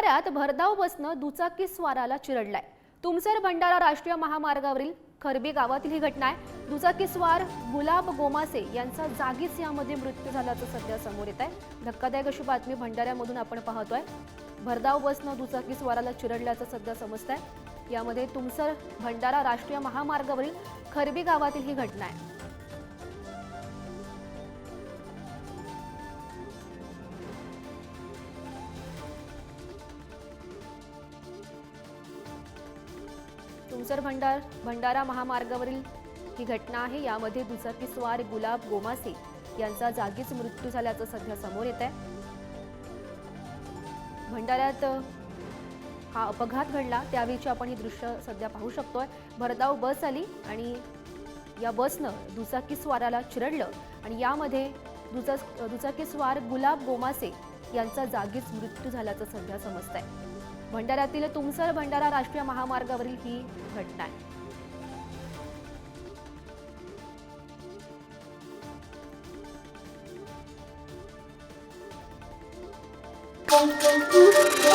भंडाऱ्यात भरधाव बसनं दुचाकी स्वाराला चिरडलाय. तुमसर भंडारा राष्ट्रीय महामार्गावरील खरबी गावातील ही घटना आहे. दुचाकी स्वार गुलाब गोमासे यांचा जागीच यामध्ये मृत्यू झाल्याचं सध्या समोर येत आहे धक्कादायक अशी बातमी भंडाऱ्यामधून आपण पाहतोय. भरधाव बसनं दुचाकी स्वाराला चिरडल्याचं सध्या समजत आहे यामध्ये तुमसर भंडारा राष्ट्रीय महामार्गावरील खरबी गावातील ही घटना आहे. तुमसर भंडार भंडारा महामार्गावरील ही घटना आहे. यामध्ये दुचाकी स्वार गुलाब गोमासे यांचा जागीच मृत्यू झाल्याचं सध्या समोर येत आहे भंडाऱ्यात हा अपघात घडला. त्यावेळीची आपण ही दृश्य सध्या पाहू शकतोय. भरधाव बस आली आणि या बसनं दुचाकी स्वाराला चिरडलं आणि यामध्ये दुचा दुचाकी स्वार गुलाब गोमासे यांचा जागीच मृत्यू झाल्याचं सध्या समजत आहे भंडाऱ्यातील तुमसर भंडारा राष्ट्रीय महामार्गावरील ही घटना आहे Thank you.